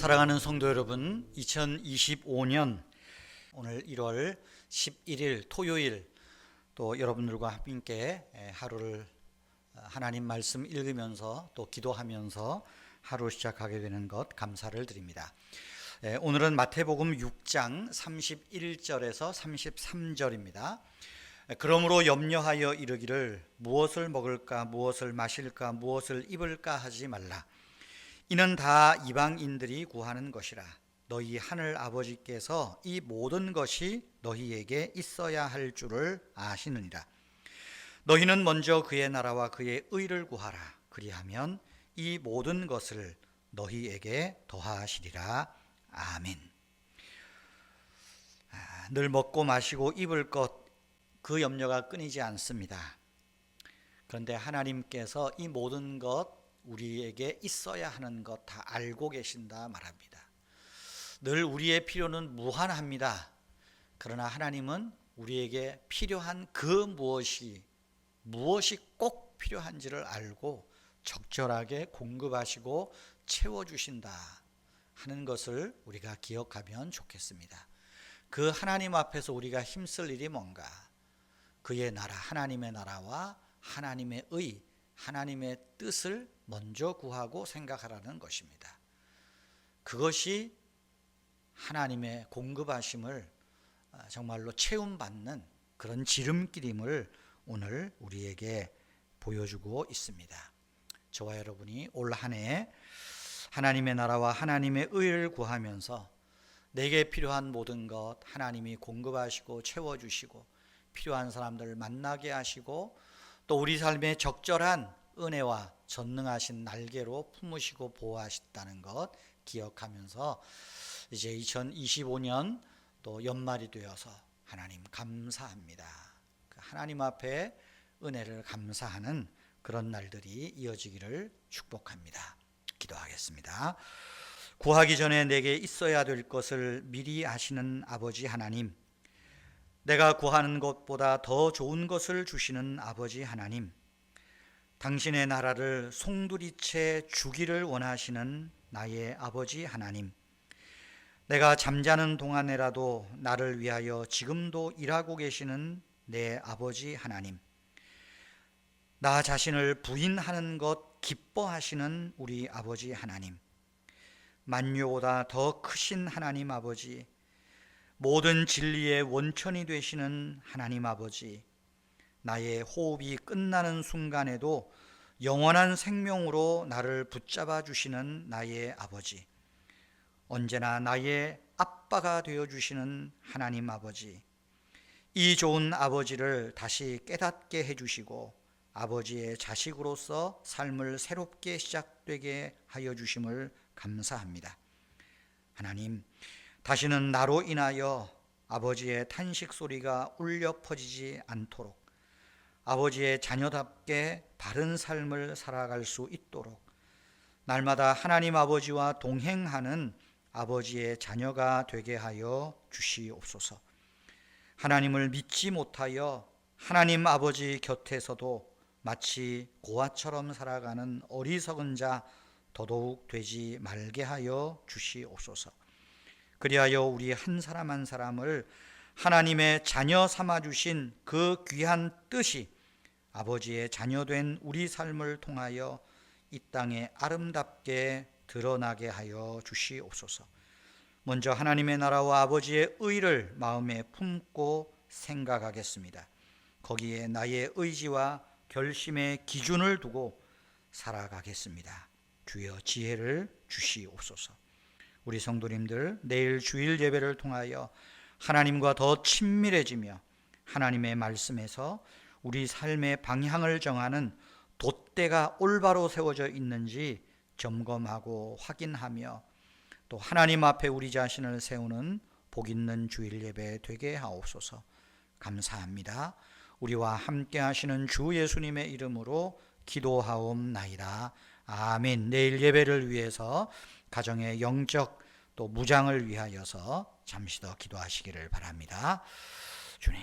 사랑하는 성도 여러분, 2025년 오늘 1월 11일 토요일 또 여러분들과 함께 하루를 하나님 말씀 읽으면서 또 기도하면서 하루 시작하게 되는 것 감사를 드립니다. 오늘은 마태복음 6장 31절에서 33절입니다. 그러므로 염려하여 이르기를 무엇을 먹을까 무엇을 마실까 무엇을 입을까 하지 말라. 이는 다 이방인들이 구하는 것이라. 너희 하늘 아버지께서 이 모든 것이 너희에게 있어야 할 줄을 아시느니라. 너희는 먼저 그의 나라와 그의 의를 구하라. 그리하면 이 모든 것을 너희에게 더하시리라. 아멘. 아, 늘 먹고 마시고 입을 것 그 염려가 끊이지 않습니다. 그런데 하나님께서 이 모든 것 우리에게 있어야 하는 것 다 알고 계신다 말합니다. 늘 우리의 필요는 무한합니다. 그러나 하나님은 우리에게 필요한 그 무엇이 무엇이 꼭 필요한지를 알고 적절하게 공급하시고 채워 주신다 하는 것을 우리가 기억하면 좋겠습니다. 그 하나님 앞에서 우리가 힘쓸 일이 뭔가? 그의 나라 하나님의 나라와 하나님의 의 하나님의 뜻을 먼저 구하고 생각하라는 것입니다. 그것이 하나님의 공급하심을 아, 정말로 체험받는 그런 지름길임을 오늘 우리에게 보여주고 있습니다. 저와 여러분이 올 한 해 하나님의 나라와 하나님의 의를 구하면서 내게 필요한 모든 것 하나님이 공급하시고 채워주시고 필요한 사람들을 만나게 하시고 또 우리 삶에 적절한 은혜와 전능하신 날개로 품으시고 보호하셨다는 것 기억하면서 이제 2025년 또 연말이 되어서 하나님 감사합니다. 그 하나님 앞에 은혜를 감사하는 그런 날들이 이어지기를 축복합니다. 기도하겠습니다. 구하기 전에 내게 있어야 될 것을 미리 아시는 아버지 하나님, 내가 구하는 것보다 더 좋은 것을 주시는 아버지 하나님, 당신의 나라를 송두리째 주기를 원하시는 나의 아버지 하나님, 내가 잠자는 동안에라도 나를 위하여 지금도 일하고 계시는 내 아버지 하나님, 나 자신을 부인하는 것 기뻐하시는 우리 아버지 하나님, 만유보다 더 크신 하나님 아버지, 모든 진리의 원천이 되시는 하나님 아버지, 나의 호흡이 끝나는 순간에도 영원한 생명으로 나를 붙잡아 주시는 나의 아버지, 언제나 나의 아빠가 되어 주시는 하나님 아버지, 이 좋은 아버지를 다시 깨닫게 해 주시고 아버지의 자식으로서 삶을 새롭게 시작되게 하여 주심을 감사합니다. 하나님, 다시는 나로 인하여 아버지의 탄식 소리가 울려 퍼지지 않도록 아버지의 자녀답게 바른 삶을 살아갈 수 있도록 날마다 하나님 아버지와 동행하는 아버지의 자녀가 되게 하여 주시옵소서. 하나님을 믿지 못하여 하나님 아버지 곁에서도 마치 고아처럼 살아가는 어리석은 자 더더욱 되지 말게 하여 주시옵소서. 그리하여 우리 한 사람 한 사람을 하나님의 자녀 삼아 주신 그 귀한 뜻이 아버지의 자녀된 우리 삶을 통하여 이 땅에 아름답게 드러나게 하여 주시옵소서. 먼저 하나님의 나라와 아버지의 의를 마음에 품고 생각하겠습니다. 거기에 나의 의지와 결심의 기준을 두고 살아가겠습니다. 주여 지혜를 주시옵소서. 우리 성도님들 내일 주일 예배를 통하여 하나님과 더 친밀해지며 하나님의 말씀에서 우리 삶의 방향을 정하는 돛대가 올바로 세워져 있는지 점검하고 확인하며 또 하나님 앞에 우리 자신을 세우는 복 있는 주일 예배 되게 하옵소서. 감사합니다. 우리와 함께 하시는 주 예수님의 이름으로 기도하옵나이다. 아멘. 내일 예배를 위해서 가정의 영적 또 무장을 위하여서 잠시 더 기도하시기를 바랍니다. 주님.